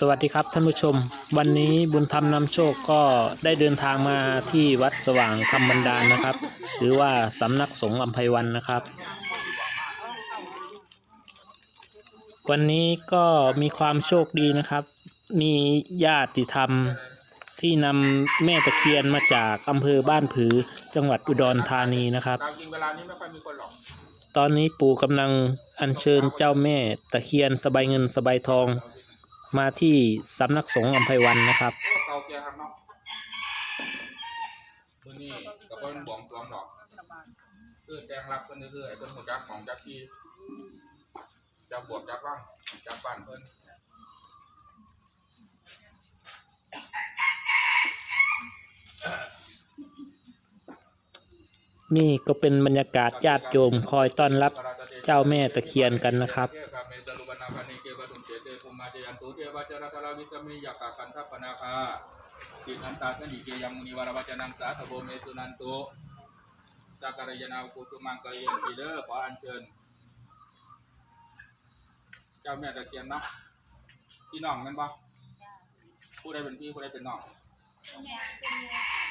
สวัสดีครับท่านผู้ชม วันนี้บุญธรรมนำโชคก็ได้เดินทางมาที่วัดสว่างธรรมบันดาลนะครับ หรือว่าสำนักสงฆ์อัมไพวันนะครับ วันนี้ก็มีความโชคดีนะครับ มีญาติธรรมที่นำแม่ตะเคียนมาจากอำเภอบ้านผือจังหวัดอุดรธานีนะครับ ตอนนี้ปู่กำลังอัญเชิญเจ้าแม่ตะเคียนสบายเงินสบายทอง มาที่สำนักสงฆ์อัมไพวันนะครับเตาแกครับเนาะตัวนี้กับเพิ่นบวงสรวงดอกคือแดงรับเพิ่นเรื่อยๆเพิ่นหัวจักของจักที่จักบวชจักว่างจักปั่นเพิ่น นี่ก็เป็นบรรยากาศญาติโยมคอยต้อนรับเจ้าแม่ตะเคียนกันนะครับเทพเมตรุบนาคานิเกวตุมเจเตภูมิมาเจยันตุเทวจรคาราวิสมิยากาคันทัปนาคาจิตนันตาสนิเกยังมุนิวารวจนังสาธโบเมสุนันตุสักการยนากุสุมังกริยันติเดอขออัญเชิญเจ้าแม่ตะเคียนเนาะพี่น้องแม่นบ่ผู้ใดเป็นพี่ผู้ใดเป็นน้อง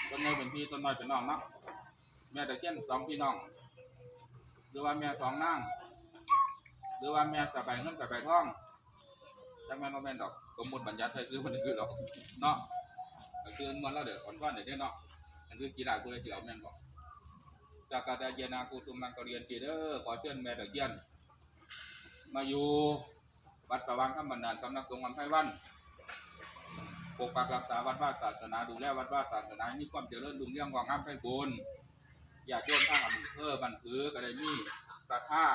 ต้นน้อยเป็นพี่ต้นน้อยเป็นน้องเนาะ แม่ตะเคียนสองพี่น้อง หรือว่าแม่สองนางหรือว่าแม่สะใบเงินสะใบายทองจังแม่นบ่แม่ดอกสมมติบัญญัติให้คือมันคือดอกเนาะคือมันแล้วเดี๋ยวอ่อนก้อนเดี๋ยวเนาะอันคือกีฬากูเลยสิเอาแม่นบ่จากกาดาเยนากุตุมังกเรียนจีเด้อขอเชิญแม่ตะเคียน มาอยู่วัดสว่างธรรมนาสำนักสงฆ์อัมไพวันปกปักรักษาวัดว่าศาสนาดูแลวัดว่าศาสนามีความเจริญรุ่งเรืองว่างามไพบูรณ์ ญาติโยมทางอำเภอบันผือก็ได้มีศรัทธา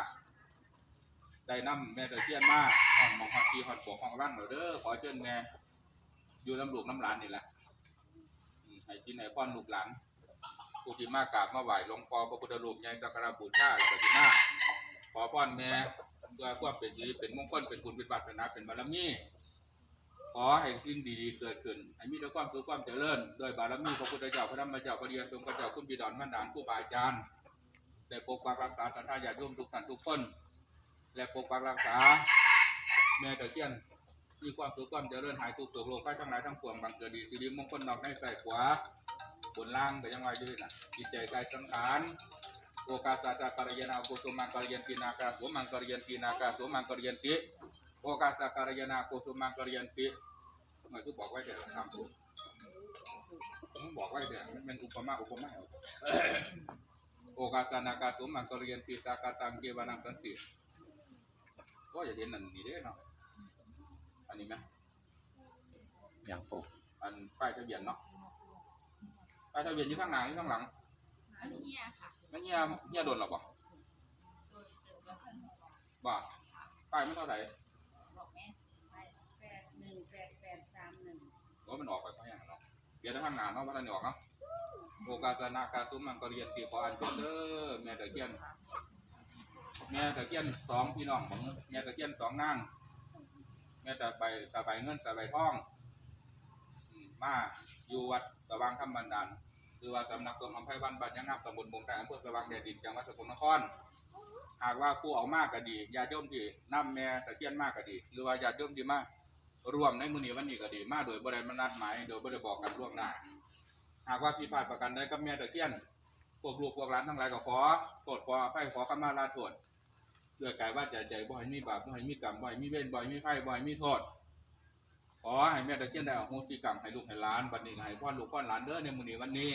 ได้นำแม่ตะเคียนมาห้องหมองฮอดทีฮอดปกห้องร่างเราเด้อขอเชิญแม่อยู่น้ำลูกน้ำหลานนี่แหละอืมให้กินให้พ่อนลูกหลานผู้ที่มากราบมาไหว้หลวงพ่อพระพุทธรูปใหญ่สักการะบูชาแล้วก็สิมาขอพ่อนแม่เพื่อความเป็นชีวิเป็นมงคลเป็นคุณเป็นวาสนาเป็นบารมี ขอให้สิ่งดีๆเกิดขึ้นให้มีแต่ความสุขความเจริญโดยบารมีพระพุทธเจ้าพระธรรมเจ้าพระเดียสงฆ์พระเจ้าคุณบิดอนมันดานผู้บาอาจารย์ได้ปกปักรักษาสันทาญาติโยมทุกท่านทุกคน และปกปักรักษา แม่ตะเคียนมีความสุขความเจริญหายทุกข์โศกโรคภัยทั้งหลายทั้งปวงบังเกิดดีสิริมงคลนอกในใส่ขวาบนล่างแต่ยังไงอยู่นะจิตใจใจสังขารโอกาสาจาการยนาโกสุมังกรยันตินาคาสุมังกรยันตินาคาสุมังกรยันติ โอกาสาการยนาโกสุมังกรยันติหมายคือบอกไว้เดี๋ยวทำถูกผมบอกไว้เดี๋ยวมันเป็นอุปมาอุปไมยโอกาสานาคาสุมังกรยันติตากาตังเกวานังสันติก็อย่าเห็นนั่นนี่เด้เนาะอันนี้ไหมอย่างปู่อันป้ายทะเบียนเนาะป้ายทะเบียนอยู่ข้างหน้าอยู่ข้างหลังอันเนี้ยค่ะนั่นเงี้ยเงี้ยโดนหรอบ่โดยเติมแล้วท่านบอกบ่ป้ายมันเท่าไหร่ บอกแม่ไปแปดหนึ่งแปดแปดสามหนึ่ง ว่ามันออกไปเพราะอย่างเนาะเดี๋ยวถ้าทางงานเนาะว่าท่านออกเนาะโอกาสนาคาตุมันก็เรียนตีพออันเด้อแม่ตะเคียนแม่ตะเคียนสองพี่น้องของแม่ตะเคียนสองนางแม่ตะใบตะใบเงินตะใบทองมาอยู่วัดสว่างธรรมบันดาลคือว่าสำนักสงฆ์อำไพวันบ้านยังงามตำบลบงการอำเภอสว่างแดนดินจังหวัดสกลนคร หากว่าผู้เอามากก็ดีญาติโยมที่นำแม่ตะเคียนมากก็ดี หรือว่าญาติโยมที่มาก ร่วมในมือนี้วันนี้ก็ดีมากโดยบริมานัดหมายโดยบริษัทบอกกันล่วงหน้า หากว่าผิดพลาดประกันใดกับแม่ตะเคียนพวกลูกพวกหลานทั้งหลายก็ขอโทษขออภัยขอขมาลาโทษด้วยกายว่าใจใจบ่ให้มีบาปบ่ให้มีกรรมบ่ให้มีเวรบ่ให้มีไฟบ่ให้มีโทษขอให้แม่ตะเคียนได้อโหสิกรรมให้ลูกให้หลานบัดนี้ให้พ่อลูกพ่อหลานเด้อในมือนี้วันนี้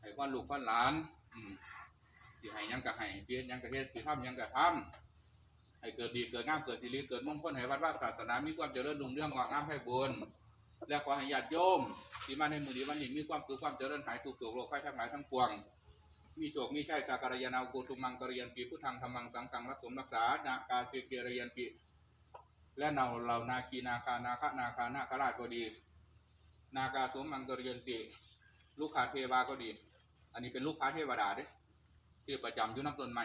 ให้พ่อลูกพ่อหลานอืมสิให้ยังก็ให้เฮ็ดหยังก็เฮ็ดสิทำยังก็ทำ ให้เกิดดีเกิดงามเกิดสิริเกิดมงคลให้วัดว่าศาสนามีความเจริญรุ่งเรืองงอกงามให้บุญและขอให้ญาติโยมที่มาในมือนี้วันนี้มีความสุขความเจริญหายทุกโศกโรคภัยทั้งหลายทั้งปวง มีโชคมีชัยจากการยานาโกตุมังกรยันปีพุทธังธรรมังสังฆังรักสมรักษานาคาเสเกรยันปีและเนาเหล่านาคีนาคานาคานาคานาคราชก็ดี นาคาสมมังกรยันปีลูกค้าเทวาก็ดี อันนี้เป็นลูกค้าเทวดาเด้ที่ประจำอยู่น้ำต้นไม้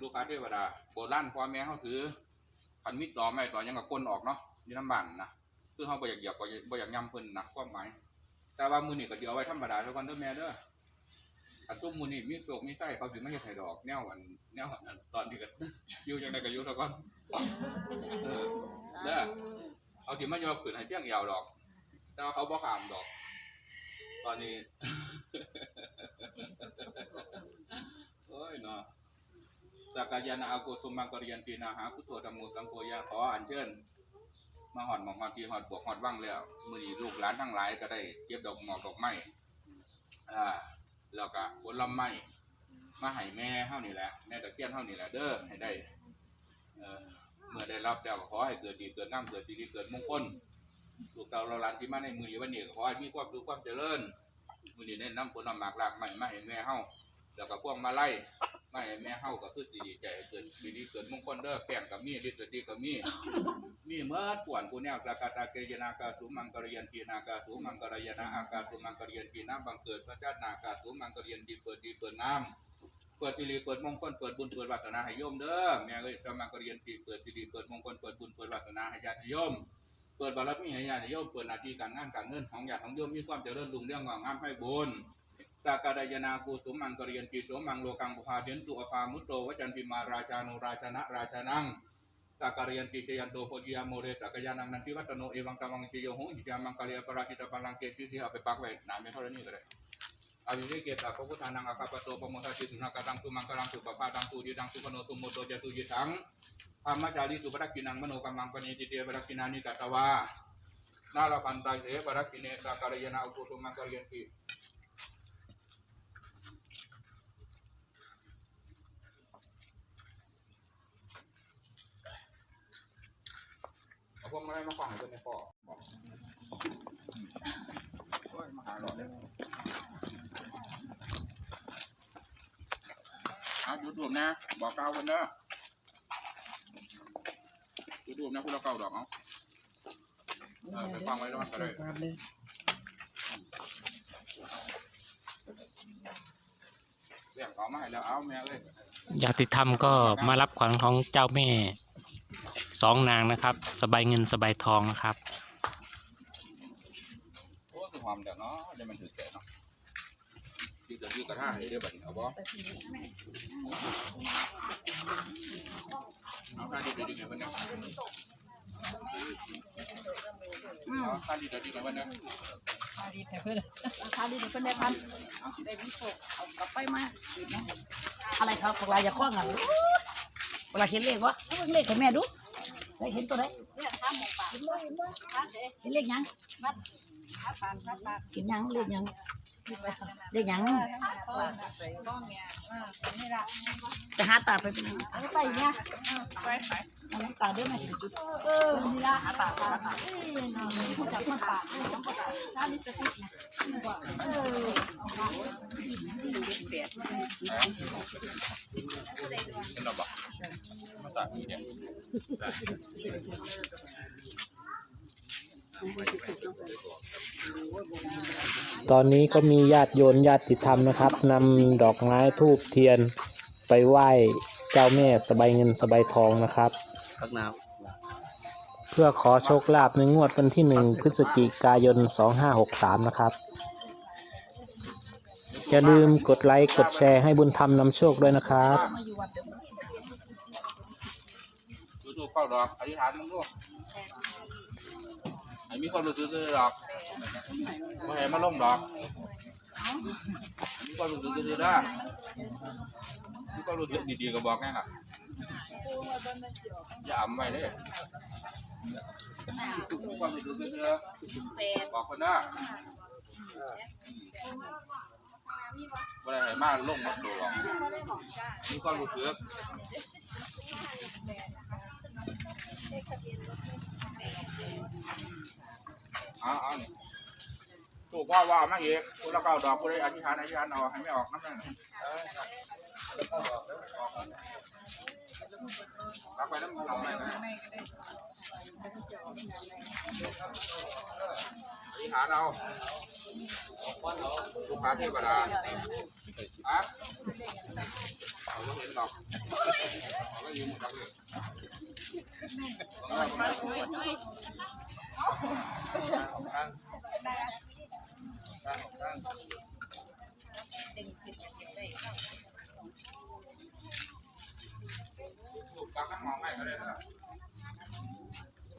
ลูกค้าเทวดาโบราณพ่อแม่เขาถือพันมิตรต่อไม่ต่อยังกับก้นออกเนาะอยู่น้ำบันนะคือเขาบ่อยากเหยียบบ่อยากบ่อยากยำเพิ่นนะความหมายแต่ว่ามือนี่ก็สิเอาไว้ธรรมดาแล้วกันเด้อแม่เด้ออันตุ้มมือนี่มีโศกมีไส้เขาสิไม่เฮ็ดให้ดอกแนวอันแนวอันตอนนี้ก็อยู่จังไดก็อยู่แล้วก่อนเออสิมายกขึ้นให้เพียงเอวดอก แต่ว่าเขาบ่ขามดอก ตอนนี้โอ้ยเนาะ สักกายานาอากุสุมังกริยันตีนาหาพุทโธธรรมโมสังโฆยาขออัญเชิญมาหอดหมอกมาทีหอดบวกหอดว่างแล้วมือนีลูกหลานทั้งหลายก็ได้เก็บดอกหมอกดอกไม้อ่าแล้วก็ผลไม้มาให้แม่เฮานี่แหละแม่ตะเคียนเฮานี่แหละเด้อให้ได้เอ่อเมื่อได้รับแล้วก็ขอให้เกิดดีเกิดน้ำเกิดสิริเกิดมงคลลูกเต่าเราลานที่มาในมือนี้วันนี้ขอให้มีความสุขความเจริญมือนี้ได้น้ำผลหมากหลากไม้มาให้แม่เฮาแล้วก็พวงมาไล่ ไม่แม่เฮาก็คือสิดีใจเกิดสิดีเกิดมงคลเด้อแป้งกับมีดิสติกับมีมีเมื่อป่วนกูแนวสากาตาเกยนากาสุมังกรยันทีนากาสุมังกรยนาอากาสุมังกรยันทีน้ำบังเกิดพระเจ้านากาสุมังกรยันดีเปิดดีเปิดน้ำเปิดสิริเปิดมงคลเปิดบุญเปิดวาสนาให้โยมเด้อแม่เอ้ยสมังกรยันทีเปิดสิริเปิดมงคลเปิดบุญเปิดวาสนาให้ญาติโยมเปิดบารมีให้ญาติโยมเปิดหน้าที่การงานการเงินของญาติของโยมมีความเจริญรุ่งเรืองงอกงามให้บุญ สากาดายนากูสุมังกริยันติโสมังโลกังบุพาเดนตุอภามุตโตวจันติมาราชานุราชนะราชนังสาการิยันติเจยันโตโพธิยาโมเรสากยานังนันทิวัตโนเอวังกามังเจโยหงหิจามังกาลียปราชิตปังลังเกสิสิเอาไปปักไว้นาไม่เท่านี้ก็ได้อาวิเรเกตาพระพุทธานังอาคาปโตปโมทัสสิสุนักตังสุมังกลังสุปปาตังสุดีดังสุปโนสุโมโตจตุยิสังธรรมจาริสุปรักกินังมโนกัมมังปณิติเตปรักกินานิกัตวานาลพันตาเสปรักกิเนสากาลยนาอุปสุมังกริยันติ เอาพวกมาได้มาฟังให้เพื่อนในพ่อบอกโอ้ยมาหาหลอดเลยเอายูทูบนะ บอกเก้าคนเด้อยูทูบนะพูดเราเก้าดอกเอาเออไปฟังไว้แล้วมันก็ได้ เรื่องเขามาให้แล้วเอาแม่เลยญาติธรรมก็มารับขวัญของเจ้าแม่สองนางนะครับ สบายเงินสบายทองนะครับ โอ้คือความเดี๋ยวเนาะเดี๋ยวมันถือแก่เนาะยืดจะยืดกระท่าให้เดี๋ยวบัดนี้เอาบ่เอาท่าดีเดี๋ยวดีกันวันนี้เอาท่าดีเดี๋ยว ดีแต่เพื่อนราคาดีแต่เพื่อนได้พันได้วิโสเอากลับไปมาอะไรครับพวกเราอย่าคล้องอะเวลาเห็นเลขวะเอาเบิ่งเลขให้แม่ดูได้เห็นตัวไหนเห็นเลขยังเห็นหยังเลขยัง เลขหยังไปหาตาไปเป็นไปเนี่ยไปไปเอาตาเด้อมาสิจุดเออนี่ละหาตาตาตาเอ้ยน้องผู้จับมาตาเอ้ยน้องตาตานี่จะติดนะเออเป็นเราบอกมาตัดนี่เนี่ยไป ตอนนี้ก็มีญาติโยนญาติธรรมนะครับนำดอกไม้ทูบเทียนไปไหว้เจ้าแม่สบายเงินสบายทองนะครับ พักน้เพื่อขอโชคลาภในงวดวันที่หนึ่งพฤศจิกายน 2563 นะครับ อย่าลืมกดไลค์กดแชร์ให้บุญธรรมนำโชคด้วยนะครับดูดูเข้าดอกอธิษฐานมึงดูไอ้มีความรู้สึกเลยดอก ไม่ให้มาลงดอกมีความรู้สึกดีๆได้มีความรู้สึกดีๆก็บอกแน่ค่ะอย่าอ่ำไว้เด้มีความรู้สึกดีๆบอกคนนะไม่ได้ให้มาลงมาดูหรอกมีความรู้สึก เอาเอานี่ถูกพ่อว่ามาเอกคุณละเก้าดอกคุณได้อธิษฐานอธิษฐานเอาให้ไม่ออกนั่นเออออกรักไปน้ำน้ำไหนก็ได้อธิษฐานเอาลูกค้าเทวดาอะเอาไม่เห็นดอกเอาไม่ยืมดอกเลย ลูกปากข้างมองให้ก็ได้นะ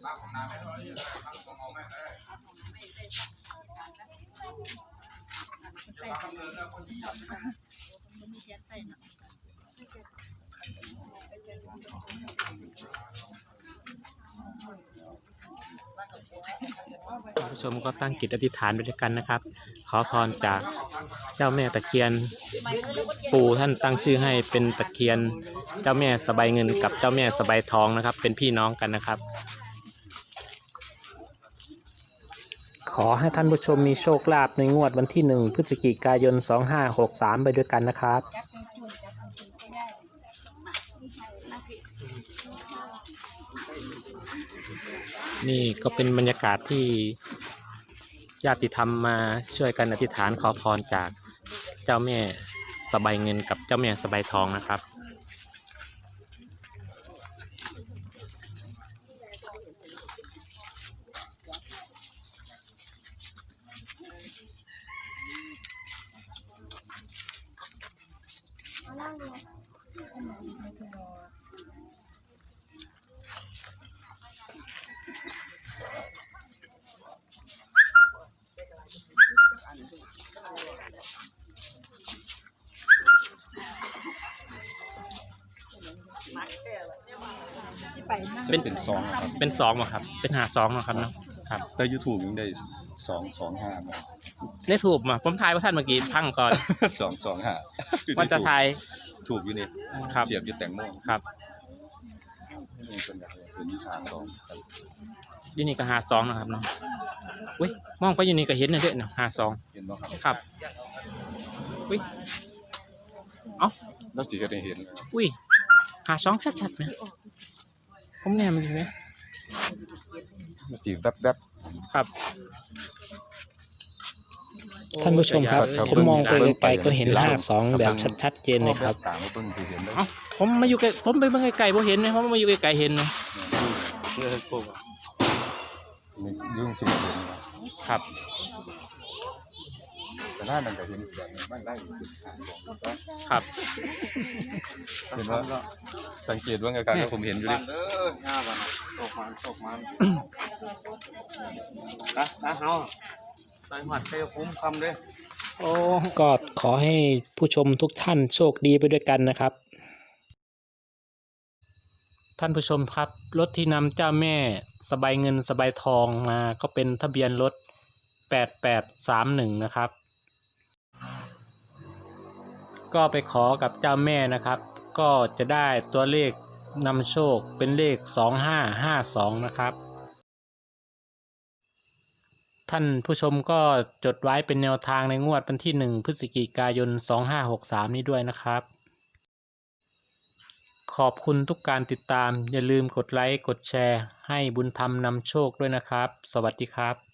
รับของน้ำไม่ร้อยเลยรับของเอาแม่ได้จะมาคำเนินแล้วคนที่ ท่านผู้ชมก็ตั้งจิตอธิษฐานไปด้วยกันนะครับ ขอพรจากเจ้าแม่ตะเคียนปู่ท่านตั้งชื่อให้เป็นตะเคียนเจ้าแม่สบายเงินกับเจ้าแม่สบายทองนะครับ เป็นพี่น้องกันนะครับ ขอให้ท่านผู้ชมมีโชคลาภในงวดวันที่หนึ่งพฤศจิกายน 2563 ไปด้วยกันนะครับ นี่ก็เป็นบรรยากาศที่ญาติธรรมมาช่วยกันอธิษฐานขอพรจากเจ้าแม่สบายเงินกับเจ้าแม่สบายทองนะครับ เป็นเป็นสองนะครับ เป็นสองเหรอครับ เป็นหาสองเหรอครับเนาะครับแต่ยูทูบยังได้สองสองห้ามาได้ถูกมาผมทายว่าท่านเมื่อกี้พังก่อน สองสองห้าว่าจะทายถูกอยู่นี่ครับ เสียบอยู่แตงโมครับนี่เป็นอย่างไรเป็นทางสองครับอยูนี่ก็หาสองนะครับเนาะอุ้ยมองไปอยูนี่ก็เห็นนะเด้อเนาะหาสองเห็นไหมครับครับอุ้ยแล้วสีก็ได้เห็น อุ้ยหาสองชัดๆนะ ผมแน่มันจริงไหมสีแวบแวบครับ ท่านผู้ชมครับ ครับ ผมมองไปเบิ่งไกลไปๆก็เห็นครับห้าสองแบบชัดๆเจนเลยครับ ต่างก็เพิ่งจะเห็นได้เอ้าผมมาอยู่ไกลผมไปเบิ่งไกลๆผมเห็นนะผมมาอยู่ไกลๆเห็นนะนี่ยุ่งสีเห็นนะครับ แต่หน้ามันก็เห็นอีกแบบหนึงบ้างได้อยู่เป็นทางสองนะครับ เห็นว่าสังเกตว่าอาการที่ผมเห็นอยู่ดิเด้อหน้าวันตกมันตกมันนะนะเฮาใส่หมัดเตะคุ้มคำเด้โอ้ก็ขอให้ผู้ชมทุกท่านโชคดีไปด้วยกันนะครับ ท่านผู้ชมครับ รถที่นำเจ้าแม่สบายเงินสบายทองมาก็เป็นทะเบียนรถ 8831 นะครับ ก็ไปขอกับเจ้าแม่นะครับ ก็จะได้ตัวเลขนำโชคเป็นเลข 2552 นะครับ ท่านผู้ชมก็จดไว้เป็นแนวทางในงวดวันที่ 1 พฤศจิกายน 2563 นี้ด้วยนะครับ ขอบคุณทุกการติดตามอย่าลืมกดไลค์ กดแชร์ ให้บุญธรรมนำโชคด้วยนะครับ สวัสดีครับ